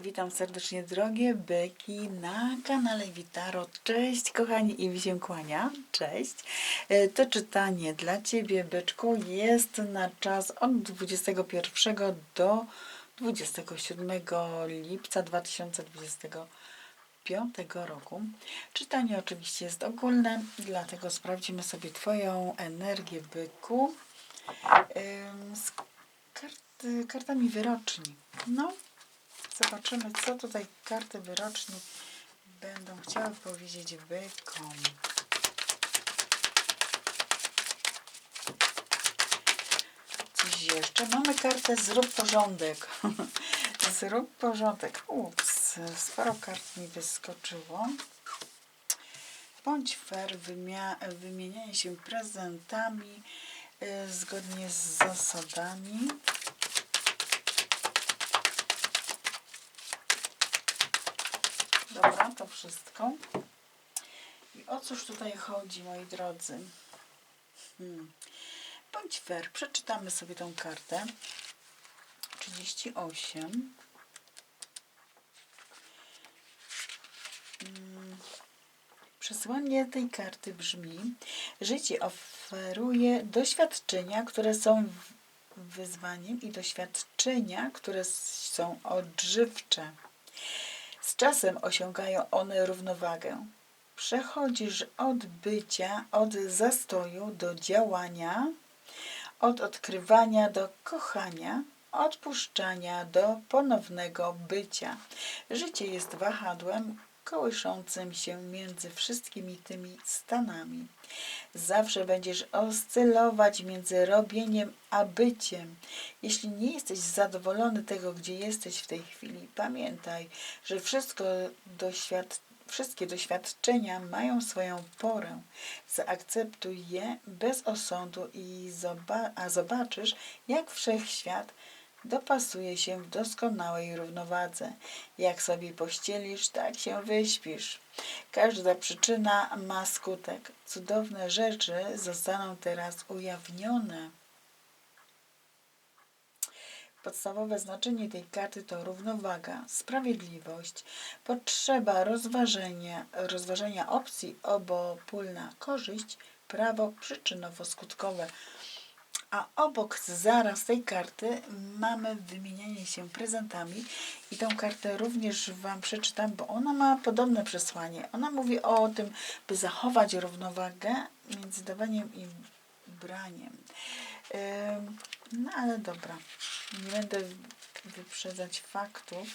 Witam serdecznie drogie byki na kanale Witaro. Cześć kochani i się kłania. Cześć. E, To czytanie dla Ciebie byczku jest na czas od 21 do 27 lipca 2025 roku. Czytanie oczywiście jest ogólne, dlatego sprawdzimy sobie Twoją energię byku z kart, kartami wyroczni. No, zobaczymy, co tutaj karty wyroczni będą chciały powiedzieć bykom. Coś jeszcze. Mamy kartę Zrób porządek. Zrób porządek. Ups, sporo kart mi wyskoczyło. Bądź fair, wymienianie się prezentami y, zgodnie z zasadami. Dobra, to wszystko. I o cóż tutaj chodzi, moi drodzy? Hmm. Bądź fair, przeczytamy sobie tą kartę. 38. Mm. Przesłanie tej karty brzmi: Życie oferuje doświadczenia, które są wyzwaniem i doświadczenia, które są odżywcze. Z czasem osiągają one równowagę. Przechodzisz od bycia, od zastoju do działania, od odkrywania do kochania, odpuszczania do ponownego bycia. Życie jest wahadłem kołyszącym się między wszystkimi tymi stanami. Zawsze będziesz oscylować między robieniem a byciem. Jeśli nie jesteś zadowolony tego, gdzie jesteś w tej chwili, pamiętaj, że wszystko doświad wszystkie doświadczenia mają swoją porę. Zaakceptuj je bez osądu i zoba- a zobaczysz, jak wszechświat dopasuje się w doskonałej równowadze. Jak sobie pościelisz, tak się wyśpisz. Każda przyczyna ma skutek. Cudowne rzeczy zostaną teraz ujawnione. Podstawowe znaczenie tej karty to równowaga, sprawiedliwość, potrzeba rozważenia, rozważenia opcji obopólna korzyść, prawo przyczynowo-skutkowe. A obok zaraz tej karty mamy wymienianie się prezentami i tą kartę również Wam przeczytam, bo ona ma podobne przesłanie. Ona mówi o tym, by zachować równowagę między dawaniem i braniem. No ale dobra, nie będę wyprzedzać faktów.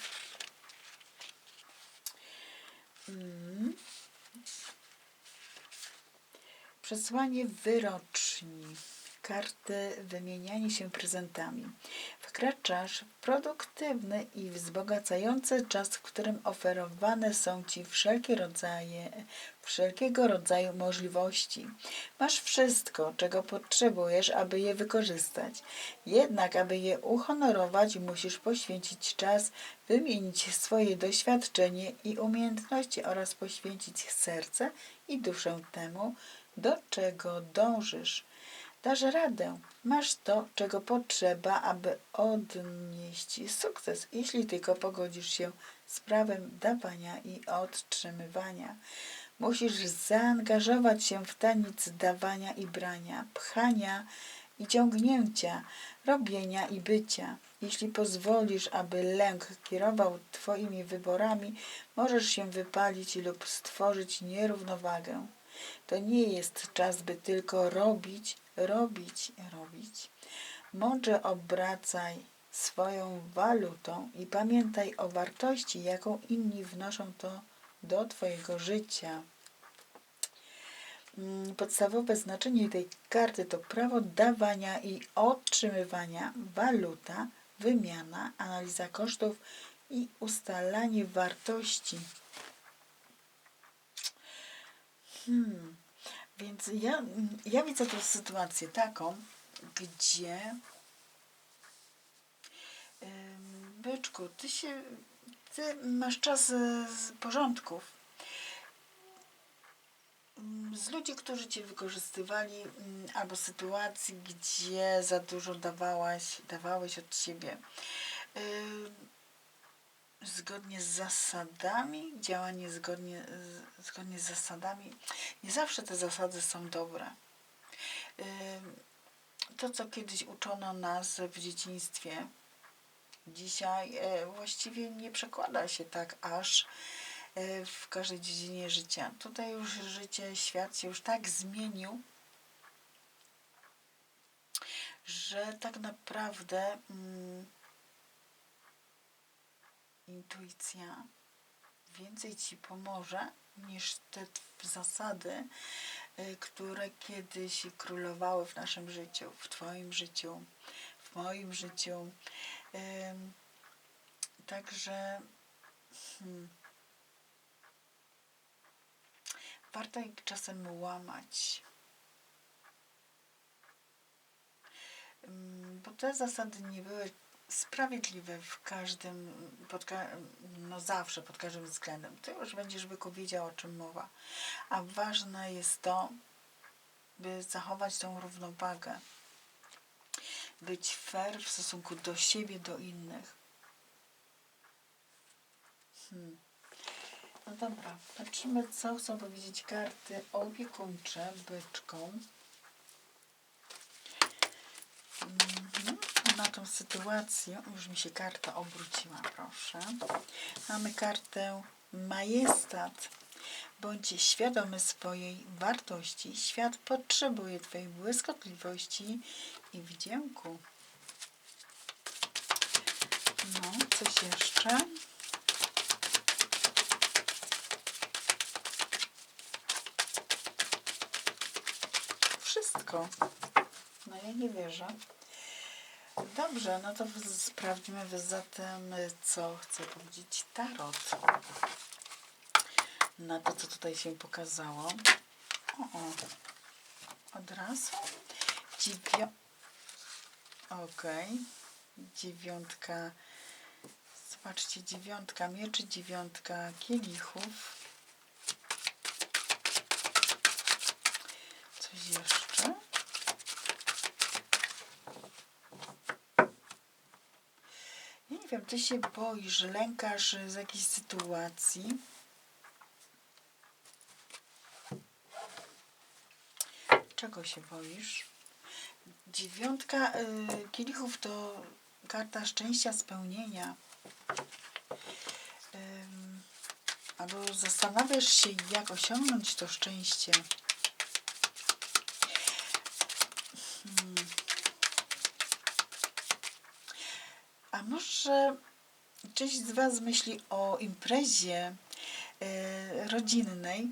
Mm. Przesłanie wyroczni. Karty wymienianie się prezentami. Wkraczasz w produktywny i wzbogacający czas, w którym oferowane są Ci wszelkie rodzaje, wszelkiego rodzaju możliwości. Masz wszystko, czego potrzebujesz, aby je wykorzystać. Jednak, aby je uhonorować, musisz poświęcić czas, wymienić swoje doświadczenie i umiejętności oraz poświęcić serce i duszę temu, do czego dążysz. Dasz radę. Masz to, czego potrzeba, aby odnieść sukces, jeśli tylko pogodzisz się z prawem dawania i otrzymywania. Musisz zaangażować się w taniec dawania i brania, pchania i ciągnięcia, robienia i bycia. Jeśli pozwolisz, aby lęk kierował Twoimi wyborami, możesz się wypalić lub stworzyć nierównowagę. To nie jest czas, by tylko robić, robić, robić. Mądrze obracaj swoją walutą i pamiętaj o wartości, jaką inni wnoszą to do Twojego życia. Mm, Podstawowe znaczenie tej karty to prawo dawania i otrzymywania, waluta, wymiana, analiza kosztów i ustalanie wartości. Hmm. Więc ja, ja widzę tę sytuację taką, gdzie byczku, ty się, ty masz czas z porządków. Z ludzi, którzy cię wykorzystywali, ym, albo sytuacji, gdzie za dużo dawałaś, dawałeś od siebie. Zgodnie z zasadami, działanie zgodnie, zgodnie z zasadami. Nie zawsze te zasady są dobre. To, co kiedyś uczono nas w dzieciństwie, dzisiaj e, właściwie nie przekłada się tak aż e, w każdej dziedzinie życia. Tutaj już życie, świat się już tak zmienił, że tak naprawdę mm, intuicja więcej ci pomoże niż te zasady, y, które kiedyś królowały w naszym życiu, w Twoim życiu, w moim życiu. Także hmm, warto ich czasem łamać. Bo te zasady nie były sprawiedliwe w każdym, pod, no zawsze, pod każdym względem. Ty już będziesz byku wiedział, o czym mowa. A ważne jest to, by zachować tą równowagę. Być fair w stosunku do siebie, do innych. Hmm. No dobra, patrzymy, co chcą powiedzieć karty opiekuńcze byczką. Mhm. Na tą sytuację, już mi się karta obróciła, proszę. Mamy kartę majestat. Bądź świadomy swojej wartości. Świat potrzebuje Twojej błyskotliwości i wdzięku. No, coś jeszcze? Wszystko. No ja nie wierzę. Dobrze, no to sprawdźmy zatem, co chce powiedzieć Tarot. Na to, co tutaj się pokazało. O, o. od razu. Dziewią... Okej. Dziewiątka. Zobaczcie, dziewiątka mieczy, dziewiątka kielichów. Coś jeszcze? Nie wiem, ty się boisz, lękasz z jakiejś sytuacji. Czego się boisz? Dziewiątka y, kielichów to karta szczęścia, spełnienia. Ym, albo zastanawiasz się, jak osiągnąć to szczęście. Może część z Was myśli o imprezie y, rodzinnej,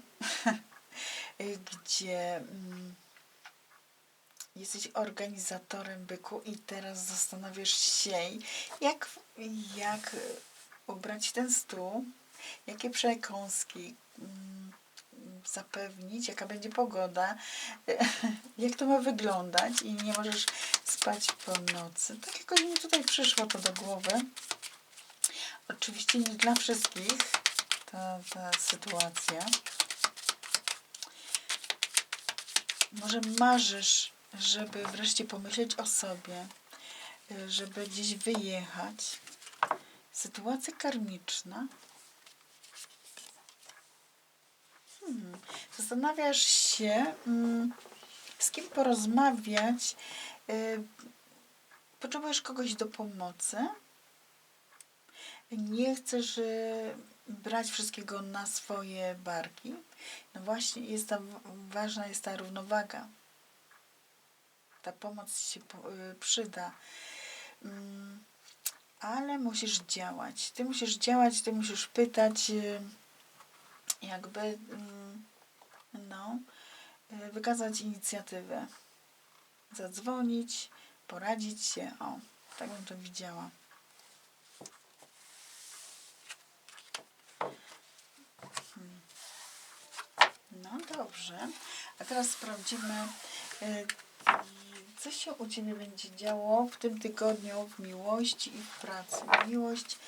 gdzie mm, jesteś organizatorem byku i teraz zastanawiasz się, jak, jak ubrać ten stół, jakie przekąski mm, zapewnić, jaka będzie pogoda, jak to ma wyglądać i nie możesz spać po nocy. Tak jakoś mi tutaj przyszło to do głowy. Oczywiście nie dla wszystkich ta, ta sytuacja. Może marzysz, żeby wreszcie pomyśleć o sobie, y, żeby gdzieś wyjechać. Sytuacja karmiczna. Hmm. Zastanawiasz się, mm, z kim porozmawiać. y, Potrzebujesz kogoś do pomocy. Nie chcesz y, brać wszystkiego na swoje barki. No właśnie, jest ta, ważna jest ta równowaga. Ta pomoc się y, przyda. Mm, Ale musisz działać. Ty musisz działać, ty musisz pytać, jakby, mm, no, y, wykazać inicjatywę. Zadzwonić, poradzić się. O, tak bym to widziała. Hmm. No dobrze. A teraz sprawdzimy, y, co się u Ciebie będzie działo w tym tygodniu w miłości i w pracy. Miłość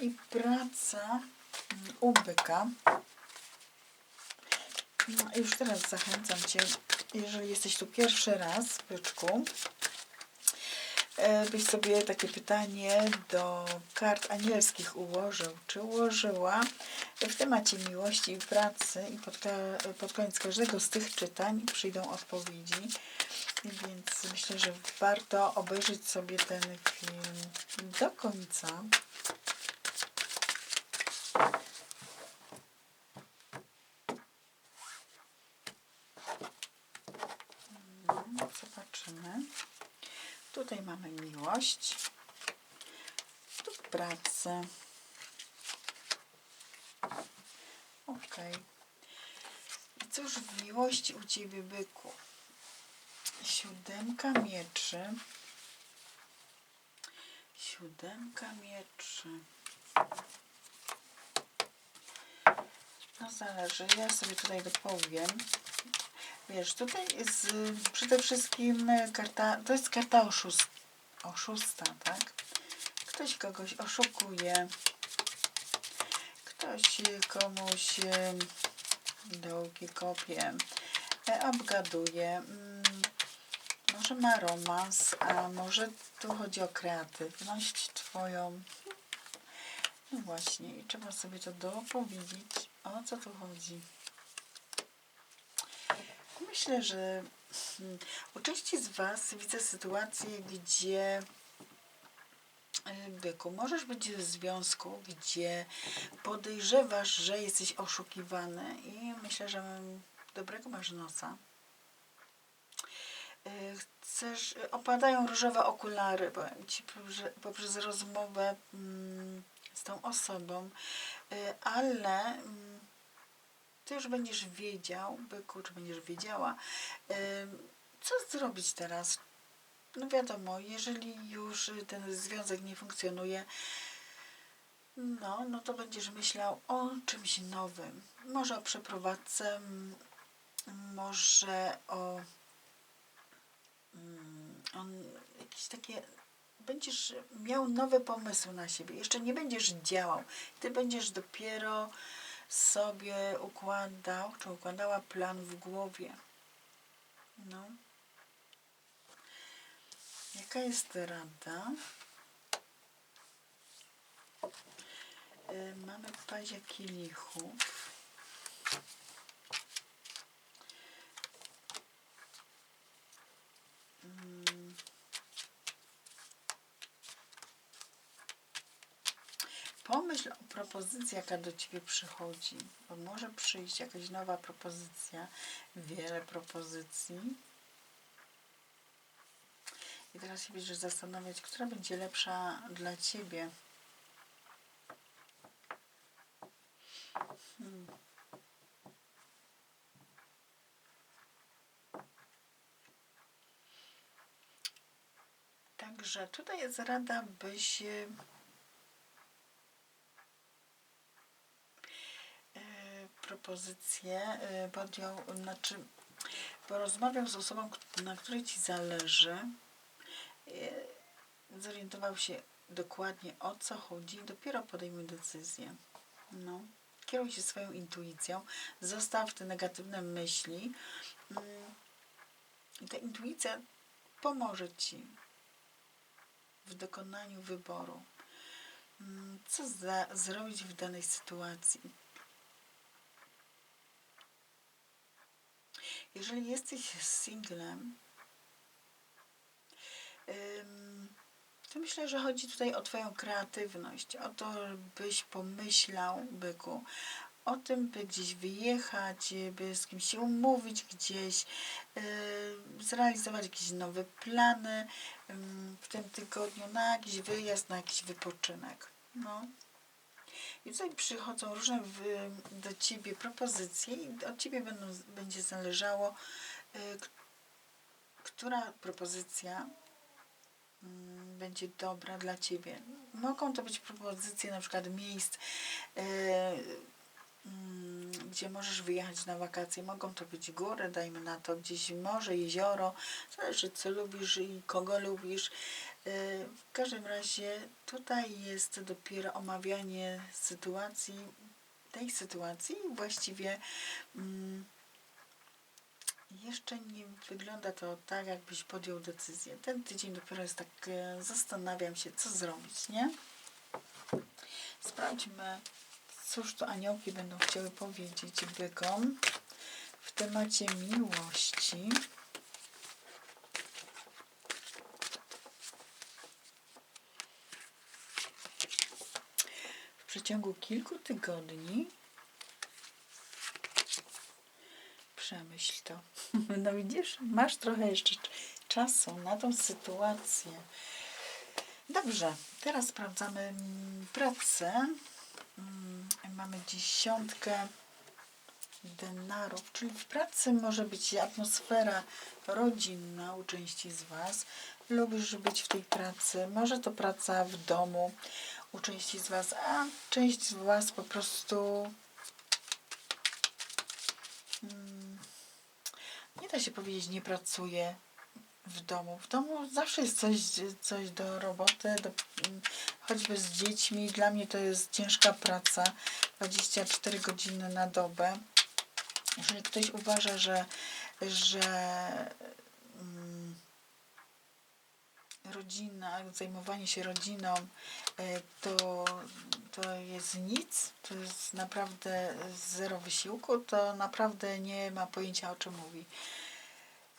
i praca mm, u byka. No, już teraz zachęcam Cię, jeżeli jesteś tu pierwszy raz, byczku, e, byś sobie takie pytanie do kart anielskich ułożył, czy ułożyła w temacie miłości i pracy i pod, pod koniec każdego z tych czytań przyjdą odpowiedzi. Więc myślę, że warto obejrzeć sobie ten film do końca. Mm, Zobaczymy. Tutaj mamy miłość. Tu pracę. Ok. I cóż w miłości u Ciebie, byku? Siódemka mieczy. Siódemka mieczy. No zależy, ja sobie tutaj dopowiem. Wiesz, tutaj jest przede wszystkim karta, to jest karta oszust, oszusta, tak? Ktoś kogoś oszukuje, ktoś komuś dołki kopie, e, obgaduje, mm, może ma romans, a może tu chodzi o kreatywność twoją. No właśnie, trzeba sobie to dopowiedzieć, o co tu chodzi. Myślę, że u części z Was widzę sytuację, gdzie byku, możesz być w związku, gdzie podejrzewasz, że jesteś oszukiwany i myślę, że dobrego masz nosa. Y, Chcesz, opadają różowe okulary, powiem Ci, poprzez, poprzez rozmowę mm, z tą osobą, y, ale mm, ty już będziesz wiedział, byku, czy będziesz wiedziała, co zrobić teraz. No wiadomo, jeżeli już ten związek nie funkcjonuje, no, no to będziesz myślał o czymś nowym. Może o przeprowadzce, może o, mm, o jakieś takie będziesz miał nowe pomysły na siebie. Jeszcze nie będziesz działał. Ty będziesz dopiero sobie układał, czy układała plan w głowie. No. Jaka jest rada? Y, Mamy pazia kielichów. Mm. Pomyśl o propozycji, jaka do Ciebie przychodzi, bo może przyjść jakaś nowa propozycja, wiele propozycji. I teraz się będziesz zastanawiać, która będzie lepsza dla Ciebie. Hmm. Także tutaj jest rada, byś e, propozycję e, podjął, znaczy porozmawiał z osobą, na której ci zależy, e, zorientował się dokładnie o co chodzi dopiero podejmie decyzję. No. Kieruj się swoją intuicją, zostaw te negatywne myśli. Mm, I ta intuicja pomoże ci w dokonaniu wyboru. Mm, Co za, zrobić w danej sytuacji? Jeżeli jesteś singlem, to myślę, że chodzi tutaj o Twoją kreatywność, o to, byś pomyślał, byku, o tym, by gdzieś wyjechać, by z kimś się umówić gdzieś, zrealizować jakieś nowe plany w tym tygodniu na jakiś wyjazd, na jakiś wypoczynek. No. I tutaj przychodzą różne do Ciebie propozycje i od Ciebie będą, będzie zależało, y, która propozycja mm, będzie dobra dla Ciebie. Mogą to być propozycje na przykład miejsc, y, mm, gdzie możesz wyjechać na wakacje. Mogą to być góry, dajmy na to gdzieś morze, jezioro. Zależy co lubisz i kogo lubisz. Y, W każdym razie tutaj jest dopiero omawianie sytuacji, tej sytuacji właściwie mm, jeszcze nie wygląda to tak, jakbyś podjął decyzję. Ten tydzień dopiero jest tak, e, zastanawiam się, co zrobić, nie? Sprawdźmy, cóż to aniołki będą chciały powiedzieć bykom w temacie miłości. W przeciągu kilku tygodni przemyśl to. No widzisz, masz trochę jeszcze czasu na tą sytuację. Dobrze, teraz sprawdzamy mm, pracę. Mm, Mamy dziesiątkę denarów, czyli w pracy może być atmosfera rodzinna u części z Was. Lubisz być w tej pracy, może to praca w domu u części z Was, a część z Was po prostu mm, nie da się powiedzieć, nie pracuje w domu. W domu zawsze jest coś, coś do roboty, do, mm, choćby z dziećmi. Dla mnie to jest ciężka praca, 24 godziny na dobę. Jeżeli ktoś uważa, że, że mm, rodzina, zajmowanie się rodziną e, to, to jest nic, to jest naprawdę zero wysiłku, to naprawdę nie ma pojęcia o czym mówi.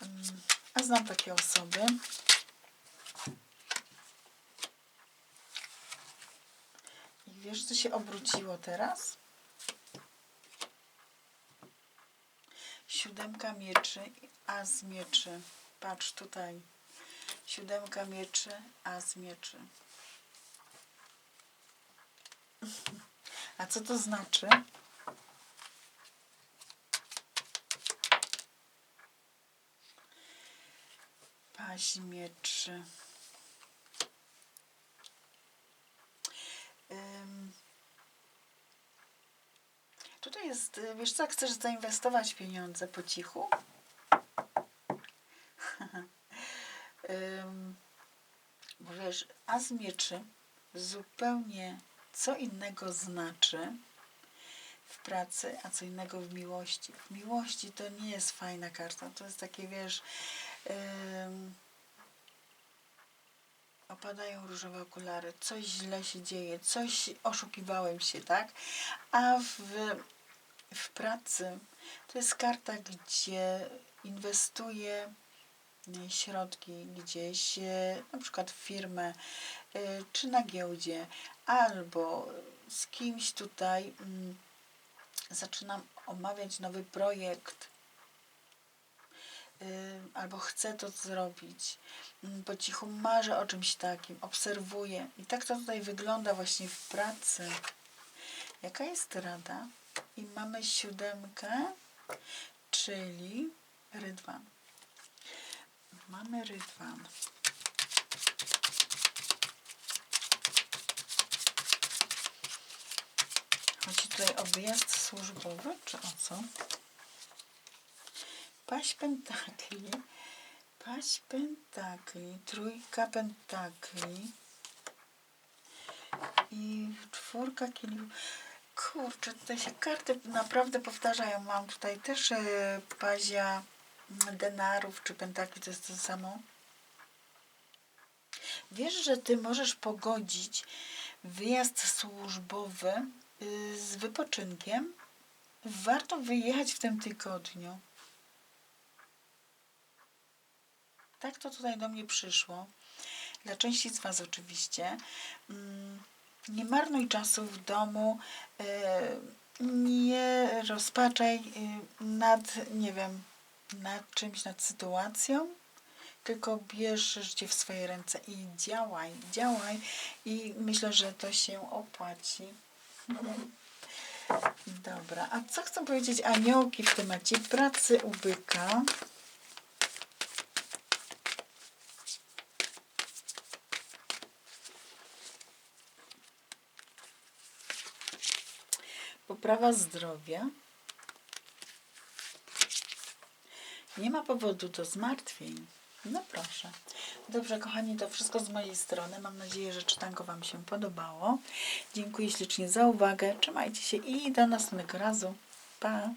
Mm, A znam takie osoby. I wiesz, co się obróciło teraz? Siódemka mieczy, a z mieczy. Patrz tutaj. Siódemka mieczy, a z mieczy. A co to znaczy? Paź mieczy. Ym. Tutaj jest, wiesz co, chcesz zainwestować pieniądze po cichu? Ym, bo wiesz, a z mieczy zupełnie co innego znaczy w pracy, a co innego w miłości. W miłości to nie jest fajna karta, to jest takie, wiesz, ym, opadają różowe okulary, coś źle się dzieje, coś oszukiwałem się, tak? A w, w pracy to jest karta, gdzie inwestuję e, środki gdzieś, e, na przykład w firmę, e, czy na giełdzie, albo z kimś tutaj mm, zaczynam omawiać nowy projekt, albo chcę to zrobić. Mm, Po cichu marzę o czymś takim, obserwuję. I tak to tutaj wygląda właśnie w pracy. Jaka jest rada? I mamy siódemkę, czyli rydwan. Mamy rydwan. Chodzi tutaj o wyjazd służbowy, czy o co? Paź pentakli, paź pentakli, trójka pentakli i czwórka kielichów. Kurczę, tutaj się karty naprawdę powtarzają. Mam tutaj też e, pazia mm, denarów czy pentakli, to jest to samo. Wiesz, że ty możesz pogodzić wyjazd służbowy y, z wypoczynkiem? Warto wyjechać w tym tygodniu. Tak to tutaj do mnie przyszło. Dla części z Was oczywiście. Mm, Nie marnuj czasu w domu. y, Nie rozpaczaj y, nad, nie wiem, nad czymś, nad sytuacją. Tylko bierz życie w swoje ręce i działaj, działaj. I myślę, że to się opłaci. Dobra, a co chcą powiedzieć aniołki w temacie pracy u byka? Poprawa zdrowia. Nie ma powodu do zmartwień. No proszę. Dobrze, kochani, to wszystko z mojej strony. Mam nadzieję, że czytanko Wam się podobało. Dziękuję ślicznie za uwagę. Trzymajcie się i do następnego razu. Pa!